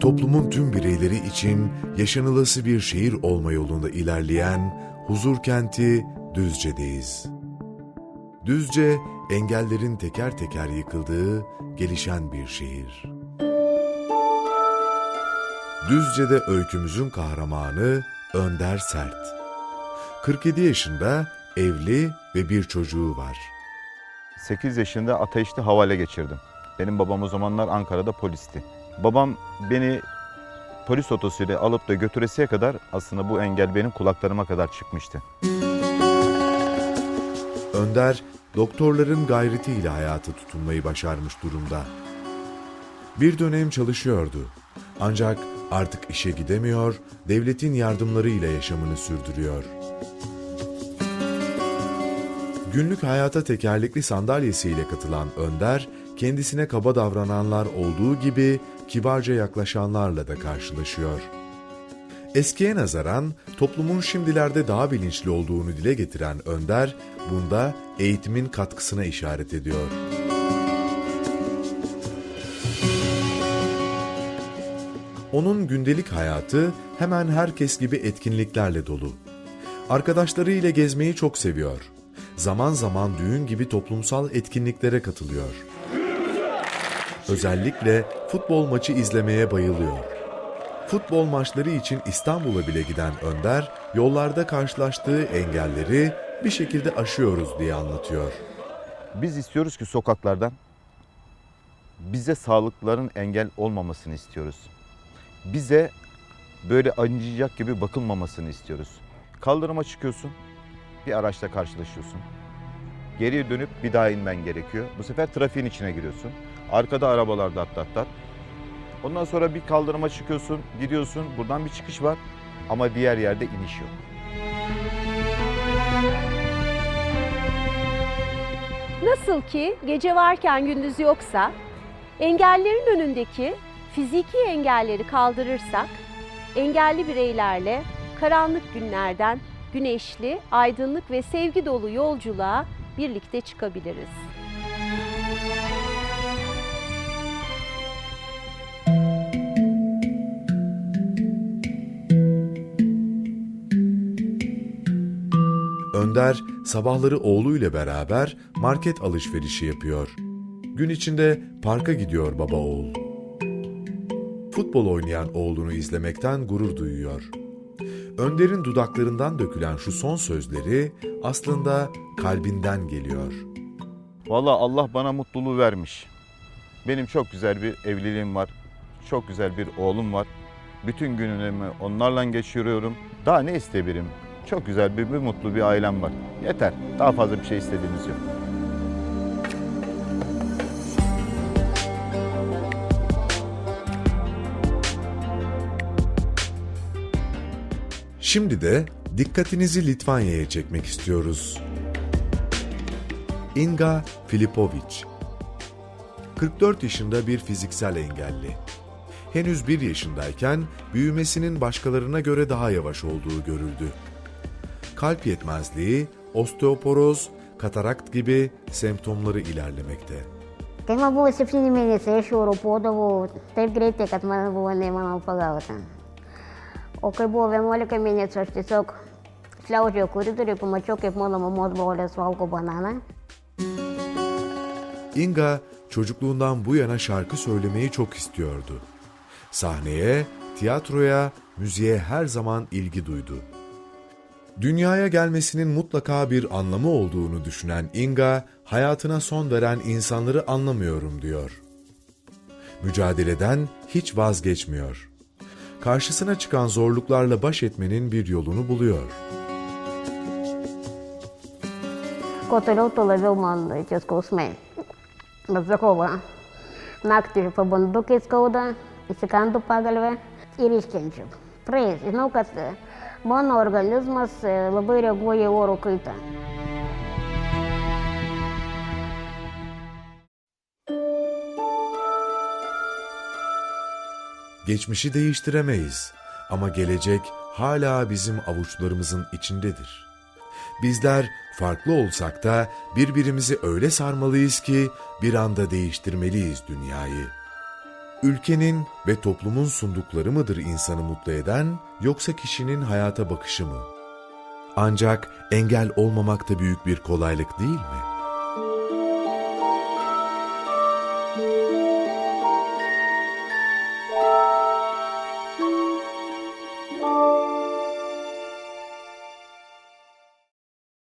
toplumun tüm bireyleri için yaşanılası bir şehir olma yolunda ilerleyen huzur kenti Düzce'deyiz. Düzce, engellerin teker teker yıkıldığı gelişen bir şehir. Düzce'de öykümüzün kahramanı Önder Sert. 47 yaşında, evli ve bir çocuğu var. 8 yaşında ateşli havale geçirdim. Benim babam o zamanlar Ankara'da polisti. Babam beni polis otosuyla alıp da götüresiye kadar aslında bu engel benim kulaklarıma kadar çıkmıştı. Önder, doktorların gayretiyle hayata tutunmayı başarmış durumda. Bir dönem çalışıyordu. Ancak artık işe gidemiyor, devletin yardımlarıyla yaşamını sürdürüyor. Günlük hayata tekerlekli sandalyesiyle katılan Önder, kendisine kaba davrananlar olduğu gibi kibarca yaklaşanlarla da karşılaşıyor. Eskiye nazaran toplumun şimdilerde daha bilinçli olduğunu dile getiren Önder, bunda eğitimin katkısına işaret ediyor. Onun gündelik hayatı hemen herkes gibi etkinliklerle dolu. Arkadaşlarıyla gezmeyi çok seviyor. Zaman zaman düğün gibi toplumsal etkinliklere katılıyor. Özellikle futbol maçı izlemeye bayılıyor. Futbol maçları için İstanbul'a bile giden Önder, yollarda karşılaştığı engelleri bir şekilde aşıyoruz diye anlatıyor. Biz istiyoruz ki sokaklardan bize sağlıkların engel olmamasını istiyoruz. Bize böyle acıyacak gibi bakılmamasını istiyoruz. Kaldırıma çıkıyorsun, bir araçla karşılaşıyorsun. Geriye dönüp bir daha inmen gerekiyor. Bu sefer trafiğin içine giriyorsun. Arkada arabalar dat dat dat. Ondan sonra bir kaldırıma çıkıyorsun, gidiyorsun. Buradan bir çıkış var ama diğer yerde iniş yok. Nasıl ki gece varken gündüz yoksa, engellerin önündeki fiziki engelleri kaldırırsak, engelli bireylerle karanlık günlerden güneşli, aydınlık ve sevgi dolu yolculuğa birlikte çıkabiliriz. Önder sabahları oğluyla beraber market alışverişi yapıyor. Gün içinde parka gidiyor baba oğul. Futbol oynayan oğlunu izlemekten gurur duyuyor. Önder'in dudaklarından dökülen şu son sözleri aslında kalbinden geliyor. Vallahi Allah bana mutluluğu vermiş. Benim çok güzel bir evliliğim var. Çok güzel bir oğlum var. Bütün günümü onlarla geçiriyorum. Daha ne isteyebilirim? Çok güzel bir, bir mutlu bir ailem var. Yeter. Daha fazla bir şey istediğimiz yok. Şimdi de dikkatinizi Litvanya'ya çekmek istiyoruz. Inga Filipovic 44 yaşında bir fiziksel engelli. Henüz bir yaşındayken büyümesinin başkalarına göre daha yavaş olduğu görüldü. Kalp yetmezliği, osteoporoz, katarakt gibi semptomları ilerlemekte. Kai man buvo septyni mėnesiai, aš jau ropodavau taip greitai, kad man buvo neįmanoma pagauti. O kai buvo 11 mėnesių, aš tiesiog šliaužiau koridoriui, pamačiau, kaip mano mamos brolis valgo bananą. Inga çocukluğundan bu yana şarkı söylemeyi çok istiyordu. Sahneye, tiyatroya, müziğe her zaman ilgi duydu. Dünyaya gelmesinin mutlaka bir anlamı olduğunu düşünen Inga, hayatına son veren insanları anlamıyorum diyor. Mücadeleden hiç vazgeçmiyor. Karşısına çıkan zorluklarla baş etmenin bir yolunu buluyor. Pabandukai skauda, įsikandu pagalbę ir iškenčiu. Praeis, žinau, kad e, mano organizmas e, labai reaguoja į oro kaitą Geçmişi değiştiremeyiz ama gelecek hala bizim avuçlarımızın içindedir. Bizler farklı olsak da birbirimizi öyle sarmalıyız ki bir anda değiştirmeliyiz dünyayı.'' Ülkenin ve toplumun sundukları mıdır insanı mutlu eden yoksa kişinin hayata bakışı mı? Ancak engel olmamak da büyük bir kolaylık değil mi?